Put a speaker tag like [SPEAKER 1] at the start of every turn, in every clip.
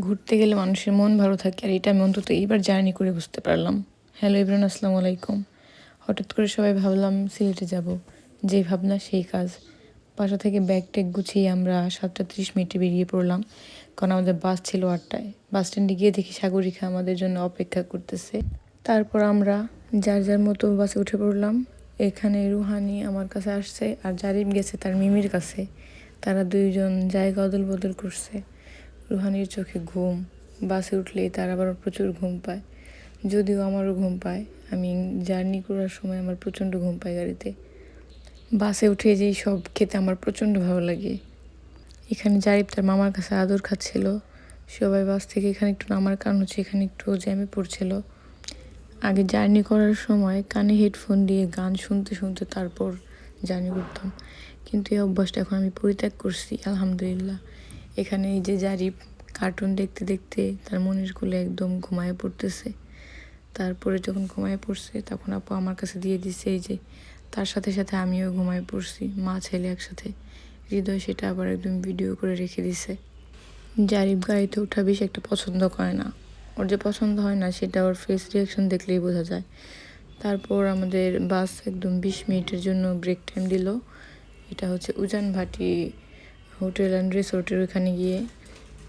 [SPEAKER 1] ঘুরতে গেলে মানুষের মন ভালো থাকে, আর এটা আমি অন্তত এইবার জার্নি করে বুঝতে পারলাম। হ্যালো ইবরান, আসসালামু আলাইকুম। হঠাৎ করে সবাই ভাবলাম সিলেটে যাব। যে ভাবনা, সেই কাজ। বাসা থেকে ব্যাগ ট্যাগ গুছিয়ে আমরা সাতটা ত্রিশ মিনিটে বেরিয়ে পড়লাম। কারণ আমাদের বাস ছিল আটটায়। বাস স্ট্যান্ডে গিয়ে দেখি সাগরিকা আমাদের জন্য অপেক্ষা করতেছে। তারপর আমরা যার যার মতো বাসে উঠে পড়লাম। এখানে রুহানি আমার কাছে আসছে, আর জারিম গেছে তার মিমির কাছে। তারা দুইজন জায়গা অদল বদল করছে। রুহানির চোখে ঘুম, বাসে উঠলেই তার আবার প্রচুর ঘুম পায়। যদিও আমারও ঘুম পায়, আমি জার্নি করার সময় আমার প্রচণ্ড ঘুম পায় গাড়িতে। বাসে উঠে যেই সব খেতে আমার প্রচণ্ড ভালো লাগে। এখানে জারিফ তার মামার কাছে আদর খাচ্ছিল। সবাই বাস থেকে এখানে একটু নামার কারণ হচ্ছে এখানে একটু জ্যামে পড়ছিল। আগে জার্নি করার সময় কানে হেডফোন দিয়ে গান শুনতে শুনতে তারপর জার্নি করতাম। কিন্তু এই অভ্যাসটা এখন আমি পরিত্যাগ করছি, আলহামদুলিল্লাহ। এখানে এই যে জারিফ কার্টুন দেখতে দেখতে তার মনের কোলে একদম ঘুমায় পড়তেছে। তারপরে যখন ঘুমায় পড়ছে, তখন আপু আমার কাছে দিয়ে দিছে এই যে, তার সাথে সাথে আমিও ঘুমায় পড়ছি, মা, ছেলে একসাথে। হৃদয় সেটা আবার একদম ভিডিও করে রেখে দিছে। জারিফ গাড়িতে ওঠা বেশি একটা পছন্দ করে না। ওর যে পছন্দ হয় না, সেটা ওর ফেস রিয়াকশন দেখলেই বোঝা যায়। তারপর আমাদের বাস একদম বিশ মিনিটের জন্য ব্রেক টাইম দিল। এটা হচ্ছে উজান ভাটি হোটেল অ্যান্ড রিসোর্টের ওখানে গিয়ে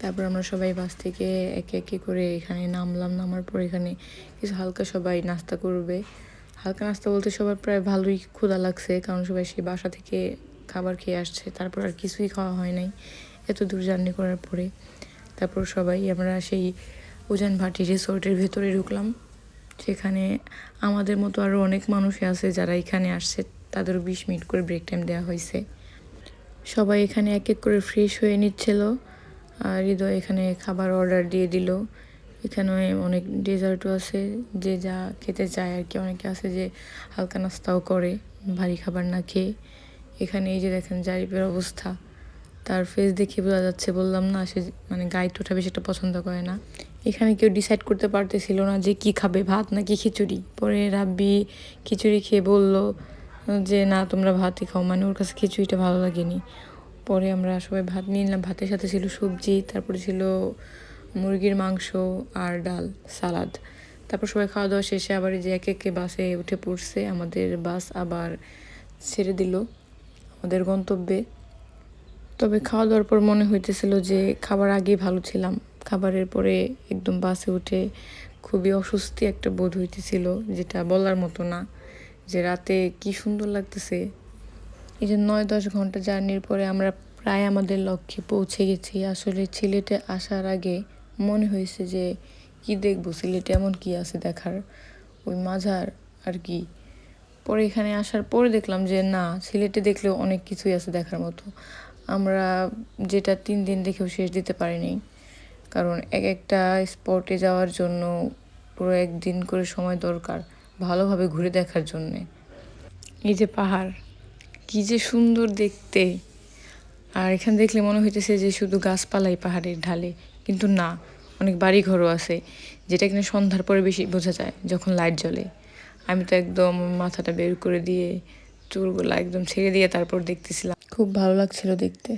[SPEAKER 1] তারপর আমরা সবাই বাস থেকে একে একে করে এখানে নামলাম, নামার পর এখানে কিছু হালকা সবাই নাস্তা করবে। হালকা নাস্তা বলতে সবার প্রায় ভালোই ক্ষুধা লাগছে, কারণ সবাই সেই বাসা থেকে খাবার খেয়ে আসছে, তারপর আর কিছুই খাওয়া হয় নাই এত দূর জার্নি করার পরে। তারপর সবাই আমরা সেই উজান ভাটি রিসোর্টের ভেতরে ঢুকলাম সেখানে আমাদের মতো আরও অনেক মানুষই আছে যারা এখানে আসছে, তাদেরও বিশ মিনিট করে ব্রেক টাইম দেওয়া হয়েছে। সবাই এখানে এক এক করে ফ্রেশ হয়ে নিচ্ছিল। আর হৃদয় এখানে খাবার অর্ডার দিয়ে দিল। এখানে অনেক ডেজার্টও আছে, যে যা খেতে চায় আর কি। অনেকে আছে যে হালকা নাস্তাও করে, ভারী খাবার না খেয়ে। এখানে এই যে দেখেন জারিপের অবস্থা। তার ফেস দেখে বোঝা যাচ্ছে, বললাম না, সে মানে গায়ে টোটা বেশি একটা পছন্দ করে না। এখানে কেউ ডিসাইড করতে পারতেছিল না যে কি খাবে, ভাত নাকি খিচুড়ি। পরে রাব্বি খিচুড়ি খেয়ে বলল যে, না, তোমরা ভাতই খাও। মানে ওর কাছে খিচুড়িটা ভালো লাগেনি। পরে আমরা সবাই ভাত নিয়ে নিলাম। ভাতের সাথে ছিল সবজি, তারপরে ছিল মুরগির মাংস আর ডাল, সালাদ। তারপর সবাই খাওয়া দাওয়া শেষে আবার যে একে একে বাসে উঠে পড়ছে। আমাদের বাস আবার ছেড়ে দিল আমাদের গন্তব্যে। তবে খাওয়া দাওয়ার পর মনে হইতেছিল যে, খাবার আগে ভালো ছিলাম। খাবারের পরে একদম বাসে উঠে খুবই অস্বস্তি একটা বোধ হইতেছিল, যেটা বলার মতো না। যে রাতে কি সুন্দর লাগতেছে। এই যে নয় দশ ঘণ্টা জার্নির পরে আমরা প্রায় আমাদের লক্ষ্যে পৌঁছে গেছি। আসলে সিলেটে আসার আগে মনে হয়েছে যে কি দেখব? সিলেটে এমন কি আছে দেখার? ওই মাঝার আর কি। পরে এখানে আসার পরে দেখলাম যে না, সিলেটে দেখলেও অনেক কিছুই আছে দেখার মতো। আমরা যেটা তিন দিন দেখেও শেষ দিতে পারিনি। কারণ এক একটা স্পটে যাওয়ার জন্য পুরো একদিন করে সময় দরকার। ভালোভাবে ঘুরে দেখার জন্যে। এই যে পাহাড় কি যে সুন্দর দেখতে। আর এখানে দেখলে মনে হইতেছে যে শুধু গাছপালাই পাহাড়ের ঢালে কিন্তু না অনেক বাড়ি ঘরও আছে যেটা কিনা সন্ধ্যার পরে বেশি বোঝা যায় যখন লাইট জ্বলে। আমি তো একদম মাথাটা বের করে দিয়ে চুলগুলো একদম ছেড়ে দিয়ে তারপর দেখতেছিলাম। খুব ভালো লাগছিল দেখতে।